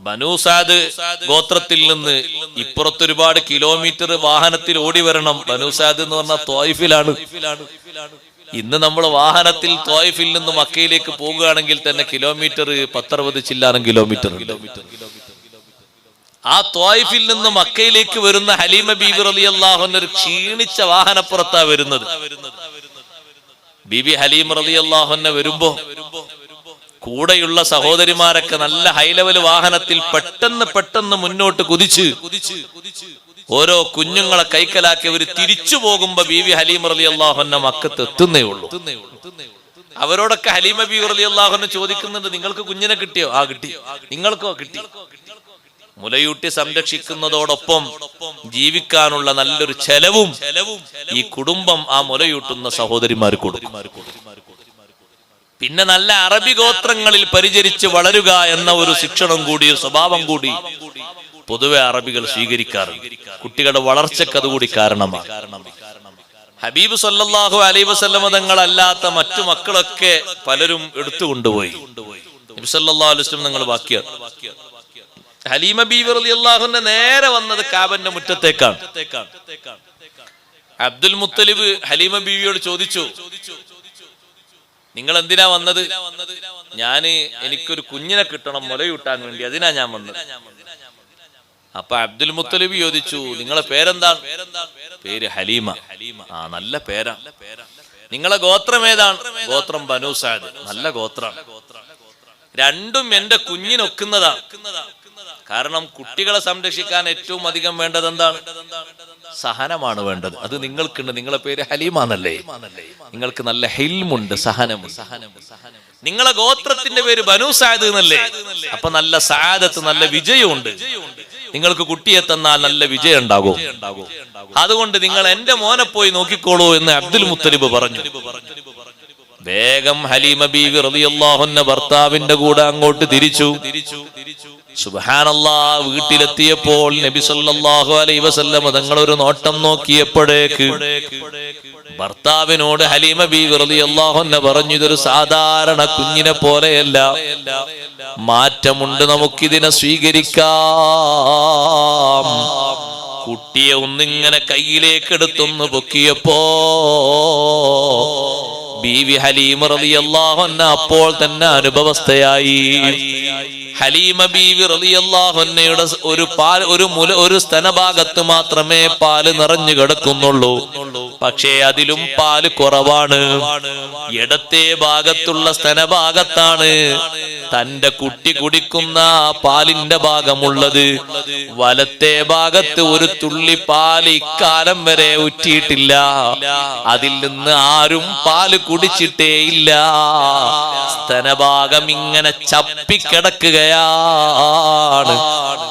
ബനൂസാദ് ഗോത്രത്തിൽ നിന്ന് ഇപ്പുറത്ത് ഒരുപാട് കിലോമീറ്റർ വാഹനത്തിൽ ഓടി വരണം. ബനൂസാദ് എന്ന് പറഞ്ഞ തോയിഫിലാണ് ഇന്ന് നമ്മൾ വാഹനത്തിൽ തോയിഫിൽ നിന്ന് മക്കയിലേക്ക് പോകുകയാണെങ്കിൽ തന്നെ കിലോമീറ്റർ പത്തറുപത് ചില്ലാനം കിലോമീറ്റർ ആ തോയിഫിൽ നിന്ന് മക്കയിലേക്ക് വരുന്ന ഹലീമ ബീബി അലി അള്ളാഹുന്ന ഒരു ക്ഷീണിച്ച വാഹനപ്പുറത്താ വരുന്നത്. ബീബി ഹലീം റലി അള്ളാഹുന്ന വരുമ്പോ കൂടെയുള്ള സഹോദരിമാരൊക്കെ നല്ല ഹൈ ലെവൽ വാഹനത്തിൽ പെട്ടെന്ന് പെട്ടെന്ന് മുന്നോട്ട് കുതിച്ച് ഓരോ കുഞ്ഞുങ്ങളെ കൈക്കലാക്കി അവർ തിരിച്ചു പോകുമ്പോ ബീവി ഹലീം റലി അള്ളാഹുന്ന മക്കത്ത് എത്തുന്നേ ഉള്ളൂ. അവരോടൊക്കെ ഹലീമ ബീവി റലി അള്ളാഹുന്ന ചോദിക്കുന്നുണ്ട് നിങ്ങൾക്ക് കുഞ്ഞിനെ കിട്ടിയോ? ആ കിട്ടി. നിങ്ങൾക്കോ? കിട്ടി. മുലയൂട്ടി സംരക്ഷിക്കുന്നതോടൊപ്പം ജീവിക്കാനുള്ള നല്ലൊരു ചെലവും ഈ കുടുംബം ആ മുലയൂട്ടുന്ന സഹോദരിമാർ കൊടുക്കും. പിന്നെ നല്ല അറബി ഗോത്രങ്ങളിൽ പരിചരിച്ച് വളരുക എന്ന ഒരു ശിക്ഷണം കൂടി ഒരു സ്വഭാവം കൂടി പൊതുവെ അറബികൾ സ്വീകരിക്കാറുണ്ട്. കുട്ടികളുടെ വളർച്ചയ്ക്ക് അതുകൂടി കാരണമാണ്. ഹബീബ് സല്ലാഹു അലൈഹി വസല്ലമ തങ്ങളല്ലാത്ത മറ്റു മക്കളൊക്കെ പലരും എടുത്തു കൊണ്ടുപോയി നബി ഹലീമ ബീവി അള്ളാഹുന്റെ നേരെ വന്നത് കാബന്റെ മുറ്റത്തേക്കാണ്. അബ്ദുൽ മുത്തലിബ് ഹലീമ ബീവിയോട് ചോദിച്ചു നിങ്ങൾ എന്തിനാ വന്നത്? ഞാൻ എനിക്കൊരു കുഞ്ഞിനെ കിട്ടണം മുലയൂട്ടാൻ വേണ്ടി. അതിനാ ഞാൻ വന്നത്. അപ്പൊ അബ്ദുൽ മുത്തലിബ് ചോദിച്ചു നിങ്ങളെ പേരെന്താണ്? പേര് ഹലീമ. ആ നല്ല പേരാ. നിങ്ങളെ ഗോത്രം ഏതാണ്? ഗോത്രം ബനൂസാദ് നല്ല ഗോത്രം. രണ്ടും എന്റെ കുഞ്ഞിനൊക്കുന്നതാ കാരണം കുട്ടികളെ സംരക്ഷിക്കാൻ ഏറ്റവും അധികം വേണ്ടത് എന്താണ്? സഹനമാണ് വേണ്ടത്. അത് നിങ്ങൾക്കുണ്ട്. നിങ്ങളെ പേര് ഹലീമാന്നല്ലേ? നിങ്ങൾക്ക് നല്ല ഹെൽമുണ്ട് സഹനം നിങ്ങളെ ഗോത്രത്തിന്റെ പേര് ബനു സാദ് എന്നല്ലേ? അപ്പൊ നല്ല സാദത്ത് നല്ല വിജയമുണ്ട്. നിങ്ങൾക്ക് കുട്ടിയെ തന്നാൽ നല്ല വിജയം ഉണ്ടാകും അതുകൊണ്ട് നിങ്ങൾ എന്റെ മോനെ പോയി നോക്കിക്കോളൂ എന്ന് അബ്ദുൽ മുത്തലിബ് പറഞ്ഞു. വേഗം ഹലീമ ബീവി റളിയല്ലാഹുന്ന ഭർത്താവിന്റെ കൂടെ അങ്ങോട്ട് തിരിച്ചു. സുബാനല്ലാ വീട്ടിലെത്തിയപ്പോൾ നബി സല്ലല്ലാഹു അലൈഹി വസല്ലം തങ്ങൾ ഒരു നോട്ടം നോക്കിയപ്പോഴേക്ക് ഭർത്താവിനോട് ഹലീമ ബീവി റളിയല്ലാഹുന്ന പറഞ്ഞു ഇതൊരു സാധാരണ കുഞ്ഞിനെ പോലെയല്ല. മാറ്റമുണ്ട് നമുക്കിതിനെ സ്വീകരിക്കാം. കുട്ടിയെ ഒന്നിങ്ങനെ കയ്യിലേക്ക് എടുത്തൊന്ന് പൊക്കിയപ്പോ ബീവി ഹലീമ റളിയല്ലാഹു അപ്പോൾ തന്നെ അനുഭവസ്ഥയായി. ഹലീമ ബീവി റളിയല്ലാഹു അൻഹയുടെ ഒരു പാൽ ഒരു മുല ഒരു സ്തനഭാഗത്ത് മാത്രമേ പാൽ നിറഞ്ഞു കിടക്കുന്നുള്ളൂ. പക്ഷേ അതിലും പാൽ കുറവാണ്. ഇടത്തെ ഭാഗത്തുള്ള സ്തനഭാഗത്താണ് തന്റെ കുട്ടി കുടിക്കുന്ന പാലിന്റെ ഭാഗമുള്ളത്. വലത്തെ ഭാഗത്ത് ഒരു തുള്ളി പാൽ ഇക്കാലം വരെ ഉറ്റിയിട്ടില്ല അതിൽ നിന്ന് ആരും പാൽ കുടിച്ചിട്ടേ ഇല്ല സ്തനഭാഗം ഇങ്ങനെ ചപ്പിക്കിടക്കുകയാണ്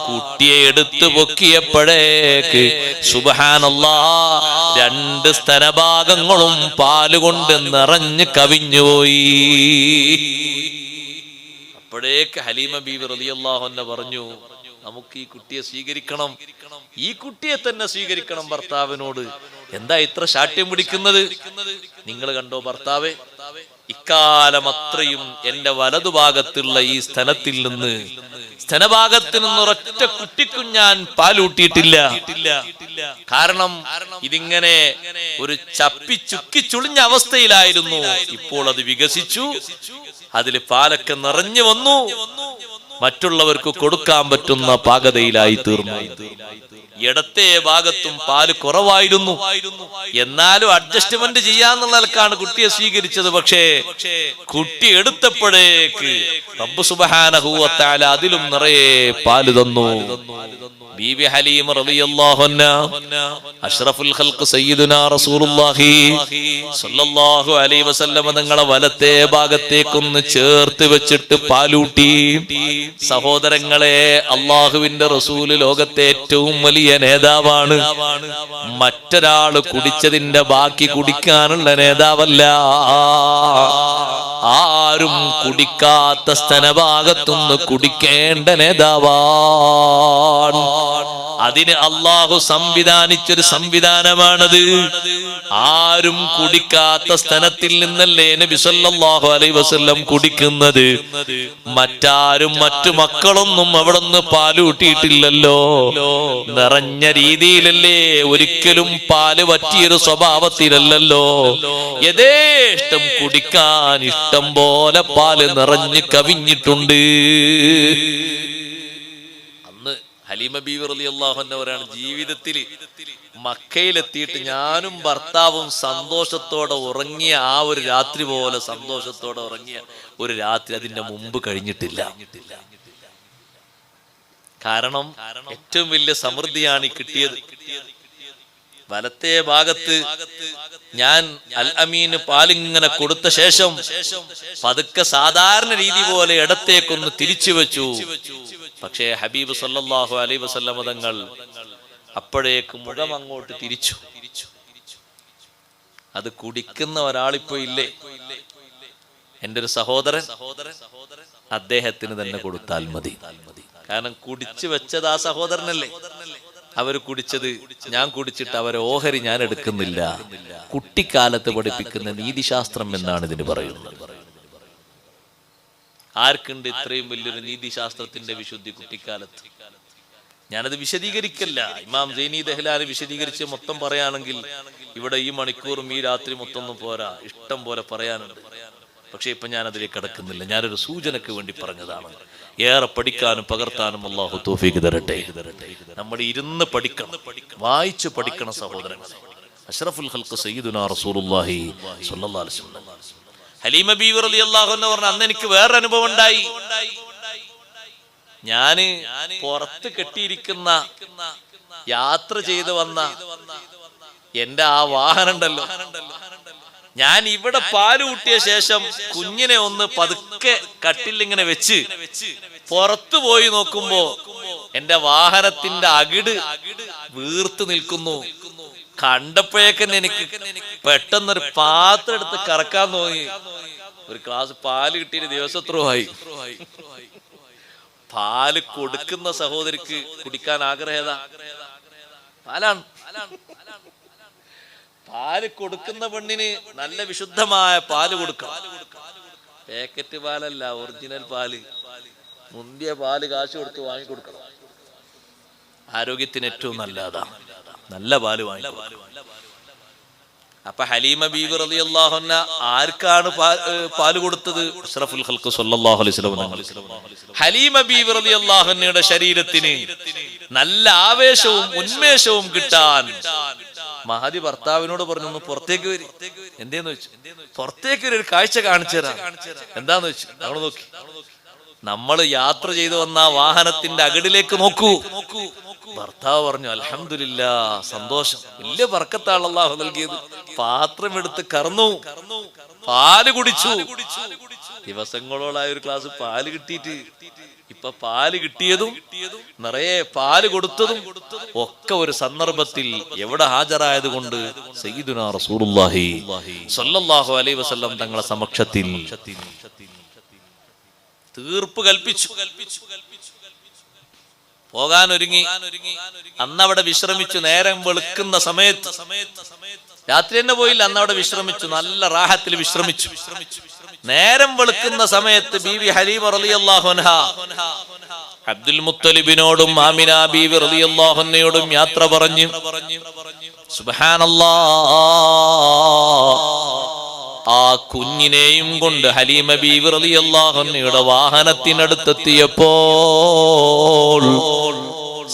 കുട്ടിയെ എടുത്തു പൊക്കിയപ്പോഴേക്ക് സുബഹാനല്ലാ രണ്ട് സ്തനഭാഗങ്ങളും പാലുകൊണ്ട് നിറഞ്ഞ് കവിഞ്ഞുപോയി. അപ്പോഴേക്ക് ഹലീമ ബീവി റളിയല്ലാഹു അൻഹ പറഞ്ഞു നമുക്ക് ഈ കുട്ടിയെ സ്വീകരിക്കണം. ഈ കുട്ടിയെ തന്നെ സ്വീകരിക്കണം ഭർത്താവിനോട്. എന്താ ഇത്ര ശാഠ്യം പിടിക്കുന്നത്? നിങ്ങൾ കണ്ടോ ഭർത്താവെ ഇക്കാലം അത്രയും എന്റെ വലതുഭാഗത്തുള്ള ഈ സ്ഥലത്തിൽ നിന്ന് സ്ഥലഭാഗത്ത് നിന്ന് ഒരൊറ്റ കുട്ടിക്കും ഞാൻ പാലൂട്ടിയിട്ടില്ല കാരണം ഇതിങ്ങനെ ഒരു ചപ്പി ചുക്കി ചുളിഞ്ഞ അവസ്ഥയിലായിരുന്നു. ഇപ്പോൾ അത് വികസിച്ചു അതിൽ പാലൊക്കെ നിറഞ്ഞു വന്നു. മറ്റുള്ളവർക്ക് കൊടുക്കാൻ പറ്റുന്ന പാകതയിലായി തീർന്നു. ഇടത്തെ ഭാഗത്തും പാൽ കുറവായിരുന്നു. എന്നാലും അഡ്ജസ്റ്റ്മെന്റ് ചെയ്യാന്നുള്ള നിലക്കാണ് കുട്ടിയെ സ്വീകരിച്ചത്. പക്ഷേ കുട്ടി എടുത്തപ്പോഴേക്ക് അതിലും നിറയെ പാൽ തന്നു. ബീബി ഹലീം അഷ്റഫുൽ ഖൽഖ് സയ്യിദുനാ റസൂലുള്ളാഹി സ്വല്ലല്ലാഹു അലൈഹി വസല്ലം തങ്ങളെ വലത്തെ ഭാഗത്തേക്കൊന്ന് ചേർത്ത് വെച്ചിട്ട് പാലൂട്ടി. സഹോദരങ്ങളെ അള്ളാഹുവിന്റെ റസൂൽ ലോകത്തെ ഏറ്റവും വലിയ നേതാവാണ്. മറ്റൊരാൾ കുടിച്ചതിന്റെ ബാക്കി കുടിക്കാനുള്ള നേതാവല്ല. ആരും കുടിക്കാത്ത സ്ഥലഭാഗത്തുനിന്ന് കുടിക്കേണ്ട നേതാവാണ്. അതിന് അള്ളാഹു സംവിധാനിച്ചൊരു സംവിധാനമാണത്. ആരും കുടിക്കാത്ത സ്ഥലത്തിൽ നിന്നല്ലേ നബി അലൈ വസ്ല്ലം കുടിക്കുന്നത്? മറ്റാരും മറ്റു മക്കളൊന്നും അവിടെ നിന്ന് പാലൂട്ടിയിട്ടില്ലല്ലോ നിറഞ്ഞ രീതിയിലല്ലേ ഒരിക്കലും പാൽ പറ്റിയൊരു സ്വഭാവത്തിലല്ലോ യഥേഷ്ടം കുടിക്കാൻ ഇഷ്ടം പോലെ പാൽ നിറഞ്ഞ് കവിഞ്ഞിട്ടുണ്ട്. ഹലീമ ബീവർ റളിയല്ലാഹു അള്ളാഹുന്നവരാണ് ജീവിതത്തിൽ മക്കയിലെത്തിയിട്ട് ഞാനും ഭർത്താവും സന്തോഷത്തോടെ ഉറങ്ങിയ ആ ഒരു രാത്രി പോലെ സന്തോഷത്തോടെ ഉറങ്ങിയ ഒരു രാത്രി അതിന്റെ മുമ്പ് കഴിഞ്ഞിട്ടില്ല. കാരണം ഏറ്റവും വലിയ സമൃദ്ധിയാണ് കിട്ടിയത്. വലത്തെ ഭാഗത്ത് ഞാൻ അൽ അമീന് പാലിങ്ങനെ കൊടുത്ത ശേഷം പതുക്കെ സാധാരണ രീതി പോലെ ഇടത്തേക്കൊന്ന് തിരിച്ചു വെച്ചു. പക്ഷേ ഹബീബ് സല്ലാഹു അലൈ വസല്ലമ തങ്ങൾ അപ്പോഴേക്ക് മുഖം അങ്ങോട്ട് തിരിച്ചു. അത് കുടിക്കുന്ന ഒരാളിപ്പോ ഇല്ലേ? എന്റെ ഒരു സഹോദരൻ അദ്ദേഹത്തിന് തന്നെ കൊടുത്താൽ മതി. കാരണം കുടിച്ചു വെച്ചത് ആ സഹോദരനല്ലേ? അവർ കുടിച്ചത് ഞാൻ കുടിച്ചിട്ട് അവരെ ഓഹരി ഞാൻ എടുക്കുന്നില്ല. കുട്ടിക്കാലത്ത് പഠിപ്പിക്കുന്ന നീതിശാസ്ത്രം എന്നാണ് ഇതിന് പറയുന്നത്. ആർക്കുണ്ട് ഇത്രയും വലിയൊരു നീതിശാസ്ത്രത്തിന്റെ വിശുദ്ധി കുട്ടിക്കാലത്ത്? ഞാനത് വിശദീകരിക്കല്ല. ഇമാം ജൈനി ദഹ്ലാന് വിശദീകരിച്ച് മൊത്തം പറയുകയാണെങ്കിൽ ഇവിടെ ഈ മണിക്കൂറും ഈ രാത്രി മൊത്തം ഒന്നും പോരാ. ഇഷ്ടം പോലെ പറയാനുണ്ട്. പക്ഷെ ഇപ്പൊ ഞാൻ അതിലേക്ക് കിടക്കുന്നില്ല. ഞാനൊരു സൂചനക്ക് വേണ്ടി പറഞ്ഞതാണ്. ഏറെ പഠിക്കാനും പകർത്താനും അള്ളാഹു തോഫീക്ക് തരട്ടെ. നമ്മൾ ഇരുന്ന് പഠിക്കണം. വായിച്ചു പഠിക്കണം സഹോദരങ്ങൾ അഷ്റഫുൽ ഹൽക്ക് സയ്യിദുന റസൂലുള്ളാഹി സ്വല്ലല്ലാഹി അലൈഹി വസല്ലം. ഹലീമ ബീവർ അലി അള്ളാഹു എന്ന് പറഞ്ഞ അന്ന് എനിക്ക് വേറെ അനുഭവം ഉണ്ടായി. ഞാൻ പുറത്ത് കെട്ടിയിരിക്കുന്ന യാത്ര ചെയ്ത് വന്ന എന്റെ ആ വാഹനം ഉണ്ടല്ലോ ഞാൻ ഇവിടെ പാൽ കൂട്ടിയ ശേഷം കുഞ്ഞിനെ ഒന്ന് പതുക്കെ കട്ടിലിങ്ങനെ വെച്ച് പുറത്തു പോയി നോക്കുമ്പോ എന്റെ വാഹനത്തിന്റെ അകിട് വീർത്ത് നിൽക്കുന്നു. കണ്ടപ്പോഴേക്കന്നെ എനിക്ക് പെട്ടെന്നൊരു പാത്രം എടുത്ത് കറക്കാൻ തോന്നി. ഒരു ക്ലാസ് പാൽ കിട്ടിയ എത്രയായി പാൽ കൊടുക്കുന്ന സഹോദരിക്ക് കുടിക്കാൻ ആഗ്രഹേതാ പാലാണ്. പാൽ കൊടുക്കുന്ന പെണ്ണിന് നല്ല വിശുദ്ധമായ പാൽ കൊടുക്കാം. പാക്കറ്റ് പാലല്ല ഒറിജിനൽ പാൽ. മുന്തിയ പാൽ കാശ് കൊടുത്ത് വാങ്ങിക്കൊടുക്കണം. ആരോഗ്യത്തിന് ഏറ്റവും നല്ലതാ നല്ല പാൽ വാങ്ങി അപ്പൊ ഹലീമ ബീബി റലി അൻഹ ആർക്കാണ് പാൽ കൊടുത്തത്? അഷ്റഫുൽ ഹൽക്ക് അലൈഹി ഹലീമ ബീബി റലി അൻഹയുടെ ശരീരത്തിന് നല്ല ആവേശവും ഉന്മേഷവും കിട്ടാൻ മഹദി ഭർത്താവിനോട് പറഞ്ഞു ഒന്ന് പുറത്തേക്ക് വരി. എന്തേന്ന് വെച്ചു? പുറത്തേക്ക് ഒരു കാഴ്ച കാണിച്ചു തരാം. എന്താന്ന് വെച്ചു? നമ്മൾ നോക്കി. നമ്മൾ യാത്ര ചെയ്തു വന്ന ആ വാഹനത്തിന്റെ അകടിലേക്ക് നോക്കൂ നോക്കൂ. ഭർത്താവ് പറഞ്ഞു അലഹമില്ല സന്തോഷം. വലിയ വർക്കത്താണ് അള്ളാഹു നൽകിയത്. പാത്രം എടുത്ത് കറന്നു. പാൽ കുടിച്ചു. ദിവസങ്ങളോളായ ഒരു ക്ലാസ് പാൽ കിട്ടിയിട്ട് ഇപ്പൊ പാൽ കിട്ടിയതും നിറയെ പാൽ കൊടുത്തതും ഒക്കെ ഒരു സന്ദർഭത്തിൽ എവിടെ ഹാജരായത് കൊണ്ട് റസൂലുള്ളാഹി സ്വല്ലല്ലാഹു അലൈഹി വസല്ലം തങ്ങളെ സമക്ഷത്തിൽ തീർപ്പ് കൽപ്പിച്ചു കൽപ്പിച്ചു കൽപ്പിച്ചു. പോകാൻ ഒരുങ്ങി അന്നവിടെ വിശ്രമിച്ചു നേരം വെളുക്കുന്ന സമയത്ത് രാത്രി തന്നെ പോയില്ല അന്നവിടെ വിശ്രമിച്ചു. നല്ല റാഹത്തിൽ വിശ്രമിച്ചു. നേരം വെളുക്കുന്ന സമയത്ത് ബീവി ഹലീമ റളിയല്ലാഹു അൻഹ. അബ്ദുൽ മുത്തലിബിനോടും ആമിന ബീവി റളിയല്ലാഹു അൻഹയോടും യാത്ര പറഞ്ഞു. സുബ്ഹാനല്ലാഹ്. ആ കുഞ്ഞിനെയും കൊണ്ട് ഹലീമ ബീവി റളിയല്ലാഹു അൻഹയുടെ വാഹനത്തിനടുത്തെത്തിയപ്പോൾ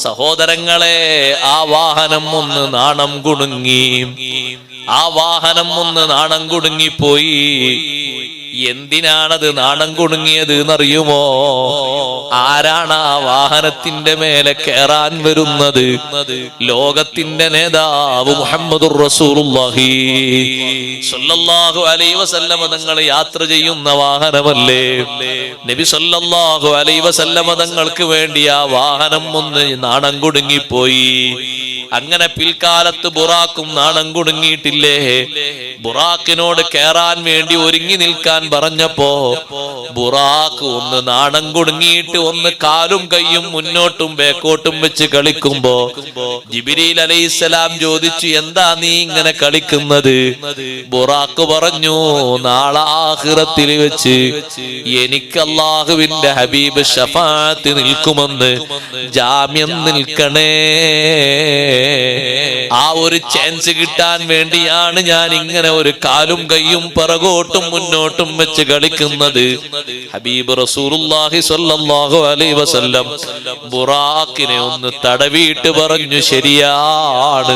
സഹോദരങ്ങളെ ആ വാഹനം ഒന്ന് നാണം കുടുങ്ങി. ആ വാഹനം ഒന്ന് നാണം കുടുങ്ങിപ്പോയി. എന്തിനാണത് നാണം കുടുങ്ങിയത് എന്നറിയുമോ ആരാണ് ആ വാഹനത്തിന്റെ മേലെ കയറാൻ വരുന്നത്? ലോകത്തിന്റെ നേതാവ് മുഹമ്മദുർ റസൂലുള്ളാഹി. അലൈഹി തങ്ങൾ യാത്ര ചെയ്യുന്ന വാഹനമല്ലേ? നബി സല്ലല്ലാഹു അലൈഹി വസല്ലമ തങ്ങൾക്ക് വേണ്ടി ആ വാഹനം ഒന്ന് നാണം കുടുങ്ങിപ്പോയി അങ്ങനെ പിൽക്കാലത്ത് ബുറാക്കും നാണം കുടുങ്ങിയിട്ടില്ലേ? ബുറാക്കിനോട് കയറാൻ വേണ്ടി ഒരുങ്ങി നിൽക്കാൻ പറഞ്ഞപ്പോ ബുറാക്ക് ഒന്ന് നാണം കുടുങ്ങിയിട്ട് ഒന്ന് കാലും കൈയും മുന്നോട്ടും ബേക്കോട്ടും വെച്ച് കളിക്കുമ്പോ ജിബിരിൽ അലൈസലാം ചോദിച്ചു എന്താ നീ ഇങ്ങനെ കളിക്കുന്നത്? ബുറാക്ക് പറഞ്ഞു നാളാഹിറത്തിൽ വെച്ച് എനിക്ക് അള്ളാഹുവിന്റെ ഹബീബ് ഷഫാത്ത് നിൽക്കുമെന്ന് ജാമ്യം നിൽക്കണേ. ആ ഒരു ചാൻസ് കിട്ടാൻ വേണ്ടിയാണ് ഞാൻ ഇങ്ങനെ ഒരു കാലും കൈയും പിറകോട്ടും മുന്നോട്ടും വെച്ച് കളിക്കുന്നത്. ഹബീബ് റസൂറുല്ലാഹി സ്വല്ലല്ലാഹു അലൈഹി വസല്ലം ബുറാക്കിനെ ഒന്ന് തടവിയിട്ട് പറഞ്ഞു ശരിയാണ്.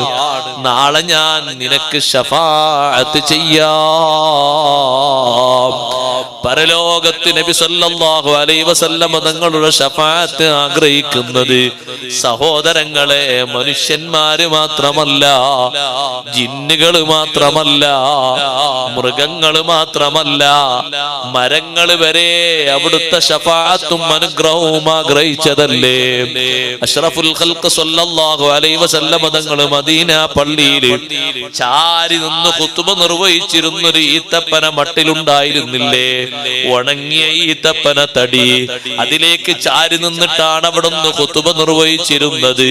നാളെ ഞാൻ നിനക്ക് ഷഫാഅത്ത് ചെയ്യാം. പരലോകത്ത് നബി സല്ലല്ലാഹു അലൈഹി വസല്ലമ തങ്ങളുടെ ഷഫാഅത്ത് ആഗ്രഹിക്കുന്നത് സഹോദരങ്ങളെ മനുഷ്യന്മാര് മാത്രമല്ല ജിന്നുകൾ മാത്രമല്ല മൃഗങ്ങൾ മാത്രമല്ല മരങ്ങൾ വരെ അവിടുത്തെ ഷഫാഅത്തും അനുഗ്രഹവും ആഗ്രഹിച്ചതല്ലേ? അഷ്റഫുൽ ഖൽഖ് സല്ലല്ലാഹു അലൈഹി വസല്ലമ തങ്ങൾ മദീന പള്ളിയിൽ ചാരി നിന്ന് ഖുത്ബ നിർവഹിച്ചിരുന്നൊരു ഈത്തപ്പന മട്ടിലുണ്ടായിരുന്നില്ലേ? ഉണങ്ങിയ ഈത്തപ്പന തടി. അതിലേക്ക് ചാരി നിന്നിട്ടാണ് അവിടുന്ന് ഖുത്ബ നിർവഹിച്ചിരുന്നത്.